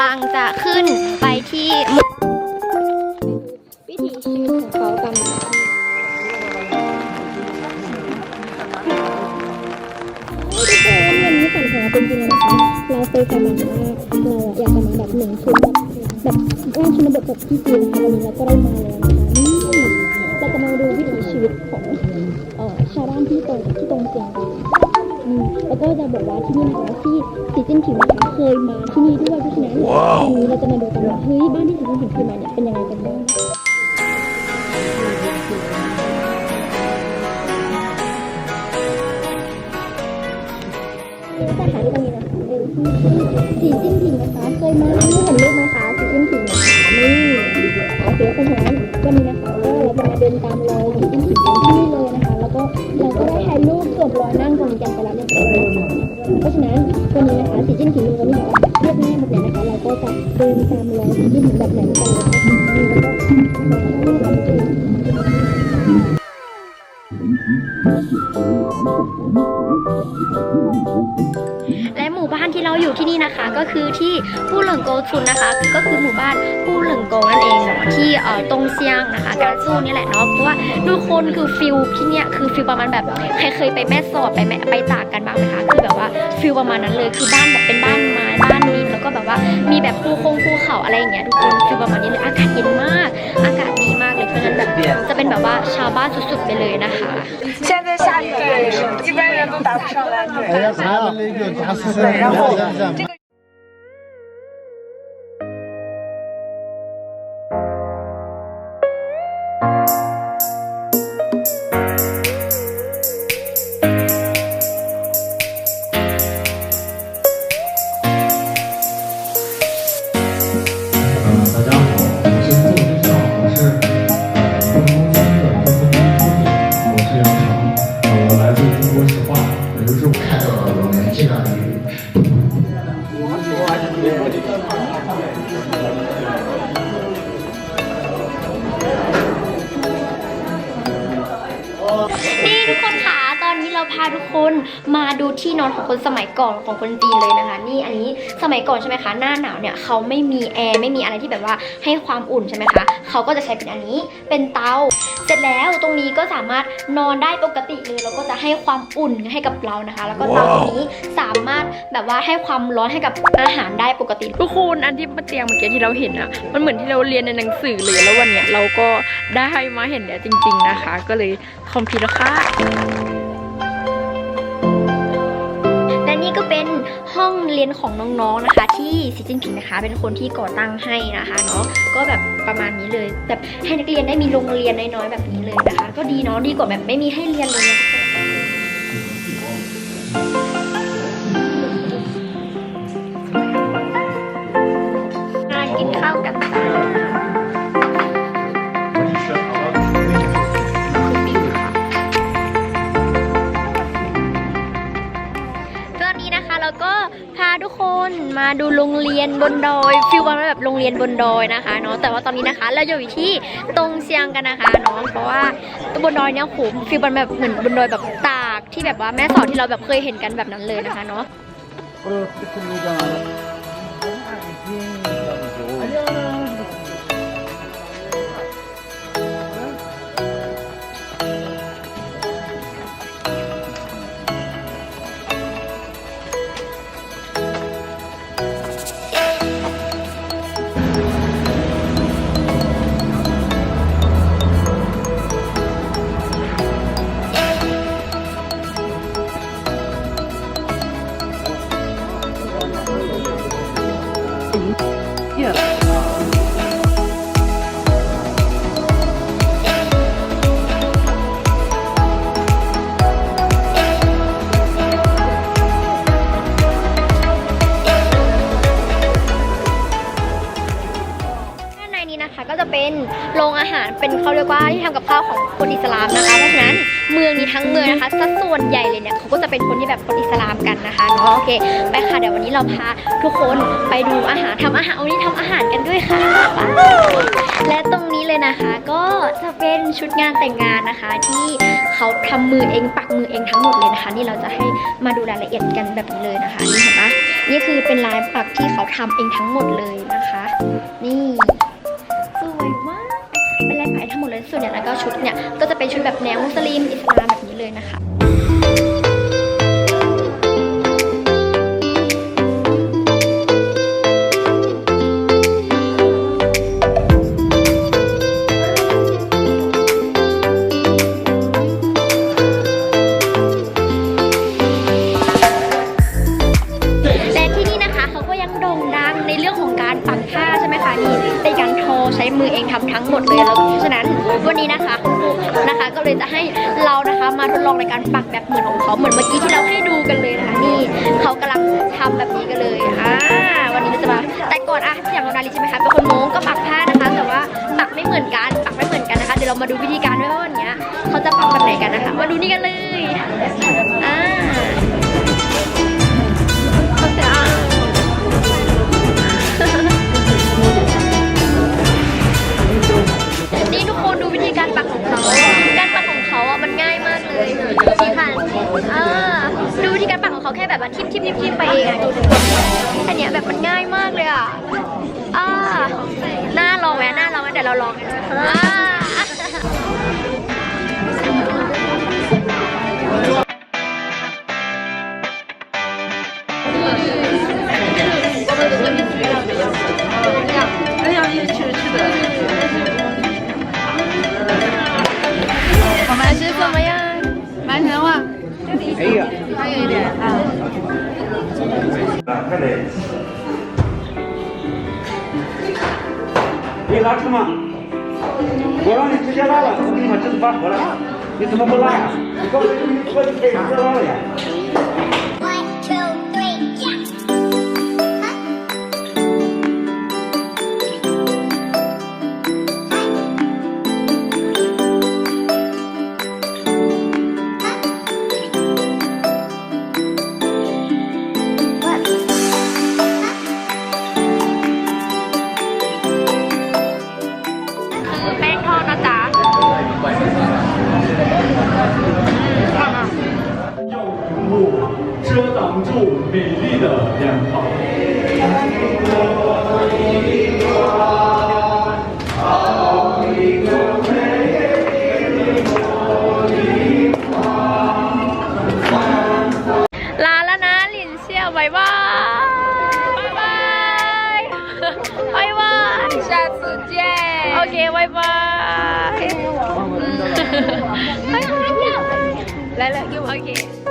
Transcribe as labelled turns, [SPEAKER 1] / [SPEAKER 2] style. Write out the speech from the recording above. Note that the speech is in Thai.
[SPEAKER 1] ำลังจะขึ้นไปที่วิถีชีวิตของเขากันทุกคนวันนี้ฝันของเราเป็นจริงแล้วนะคะ เราเคยฝันว่าเราอะอยากจะมาแบบหนึ่งชุดแบบแบบร่าชนบทแบบที่จีนนะคะวันนี้เราก็ได้มาแล้วนะคะนี่เราจะมาดูวิถีชีวิตของชาวบ้านที่ตรงที่ตรงเชียงกัน อืมแล้วก็จะบอกว่าที่นี่นะคะที่สีจิ้นผิวนะคะเคยมาที่นี่ด้วยเพราะฉะนั้นวันนี้เราจะมาดูกันว่าเฮ้ยบ้านที่สีจิ้นผิวเคยมาเนี่ยเป็นยังไงกันบ้างนี่สถานที่ตรงนี้นะคะเป็นที่สีจิ้นผิงนะคะเคยมาที่เห็นรูปไหมคะสีจิ้นผิงนะคะนี่โอเคเพราะฉะนั้นวันนี้นะคะก็เราจะมาเดินตามรอยสีจิ้นผิงกันที่นี่เลยนะคะ แล้วก็เราก็ ได้ถ่ายรูปสวมรอยนั่งตรงนี้กันไปแล้วเรียบร้อยเพราะฉะนั้นวันนี้นะคะสีจิ้นผิงวันนี้บอกว่าเรียบง่ายแบบไหนนะคะเราก็จะเดินตามรอยสีจิ้นแบบไหนกันเลยนะคะ และหมู่บ้านที่เราอยู่ที่นี่นะคะ ก็คือที่ผู้เหลิงโกชุนนะคะ ก็คือหมู่บ้านผู้เหลิงโกนั่นเองเนาะที่เอ่อตรงเซียงนะคะการสู้นี่แหละเนาะเพราะว่าทุกคนคือฟิลที่เนี่ยคือฟิลประมาณแบบใครเคยไปแม่สอดไปแม่ไปตากกันบ้างไหมคะคือแบบว่าฟิลประมาณนั้นเลยคือบ้านแบบเป็นบ้านไม้บ้านดินแล้วก็แบบว่ามีแบบภูคงภูเขาอะไรอย่างเงี้ยทุกคนฟิลประมาณนี้เลยอากาศเย็นมาก อากาศดีมากเลยเพราะฉะนั้นแบบจะเป็นแบบว่าชาวบ้านสุดๆไปเลยนะคะ
[SPEAKER 2] 现在下雨了，一般人都打不上来。
[SPEAKER 3] 对，
[SPEAKER 2] 然后
[SPEAKER 3] 这个。
[SPEAKER 1] พาทุกคนมาดูที่นอนของคนสมัยก่อนของคนจีนเลยนะคะ นี่อันนี้สมัยก่อนใช่ไหมคะหน้าหนาวเนี่ยเขาไม่มีแอร์ไม่มีอะไรที่แบบว่าให้ความอุ่นใช่ไหมคะเขาก็จะใช้เป็นอันนี้เป็นเตาเสร็จแล้วตรงนี้ก็สามารถนอนได้ปกติเลยแล้วก็จะให้ความอุ่นให้กับเรานะคะ แล้วก็เตาตรงนี้สามารถแบบว่าให้ความร้อนให้กับอาหารได้ปกติ
[SPEAKER 4] ทุกคนอันที่เตียงเมื่อกี้ที่เราเห็นอะมันเหมือนที่เราเรียนในหนังสือเลยแล้ววันเนี้ยเราก็ได้มาเห็นเนี่ยจริง ๆนะคะ ก็เลยคอมพิวเตอร์ค่ะ
[SPEAKER 1] เรียนของน้องๆนะคะ ที่สิจินผิงนะคะ เป็นคนที่ก่อตั้งให้นะคะเนาะก็แบบประมาณนี้เลยแบบให้นักเรียนได้มีโรงเรียนน้อยๆแบบนี้เลยนะคะ ก็ดีเนาะดีกว่าแบบไม่มีให้เรียนเลยนะทุกคน ดูโรงเรียนบนดอยฟิลว่าแบบโรงเรียนบนดอยนะคะเนาะแต่ว่าตอนนี้นะคะ เราอยู่ที่ตรงเชียงกันนะคะเนาะเพราะว่าบนดอยเนี่ยโหฟิลมันแบบเหมือนบนดอยแบบตากที่แบบว่าแม่สอดที่เราแบบเคยเห็นกันแบบนั้นเลยนะคะเนาะ เป็นเขาเรียกว่าที่ทำกับข้าวของคนอิสลามนะคะเพราะฉะนั้นเมืองนี้ทั้งเมืองนะคะสัดส่วนใหญ่เลยเนี่ยเขาก็จะเป็นคนที่แบบคนอิสลามกันนะคะเนาะโอเคไปค่ะเดี๋ยววันนี้เราพาทุกคนไปดูอาหารทำอาหารวันนี้ทำอาหารกันด้วยค่ะและตรงนี้เลยนะคะ ก็จะเป็นชุดงานแต่งงานนะคะ ที่เขาทำมือเองปักมือเองทั้งหมดเลยนะคะ นี่เราจะให้มาดูรายละเอียดกันแบบนี้เลยนะคะนี่เห็นปะนี่คือเป็นลายปักที่เขาทำเองทั้งหมดเลยนะคะ นี่ ปักทั้งหมดเลยส่วนใหญ่แล้วก็ชุดเนี่ยก็จะเป็นชุดแบบแนวมุสลิมอิสลามแบบนี้เลยนะคะและที่นี่นะคะเขาก็ยังโด่งดังในเรื่องของการปักผ้าใช่ไหมคะนี่เป็นการทอใช้มือเองทำทั้งหมดเลยแล้ว เลยจะให้เรานะคะมาทดลองในการปักแบบเหมือนของเขาเหมือนเมื่อกี้ที่เราให้ดูกันเลยนะคะนี่เขากำลังทำแบบนี้กันเลยอ่าวันนี้เราจะมาแต่ก่อนอะอย่างเราดาริใช่ไหมคะเป็นคนโม้งก็ปักผ้านะคะ แต่ว่าปักไม่เหมือนกันปักไม่เหมือนกันนะคะ เดี๋ยวเรามาดูวิธีการด้วยว่าวันเนี้ยเขาจะปักแบบไหนกันนะคะ มาดูนี่กันเลยอ่า ดี๋ยวเราลองกันอ่า 我们是怎么样？完成了。
[SPEAKER 5] 快点！ 你拉车吗？我让你直接拉了，我给你把车子发活了，你怎么不拉呀？你刚才说你可以直接拉了呀？
[SPEAKER 6] 美丽的脸庞。
[SPEAKER 4] ลาแล้วนะหลินเชี่ยวบายบายบายบายบาย下次见โอเคบายบาย嗯拜拜来了，给我 OK。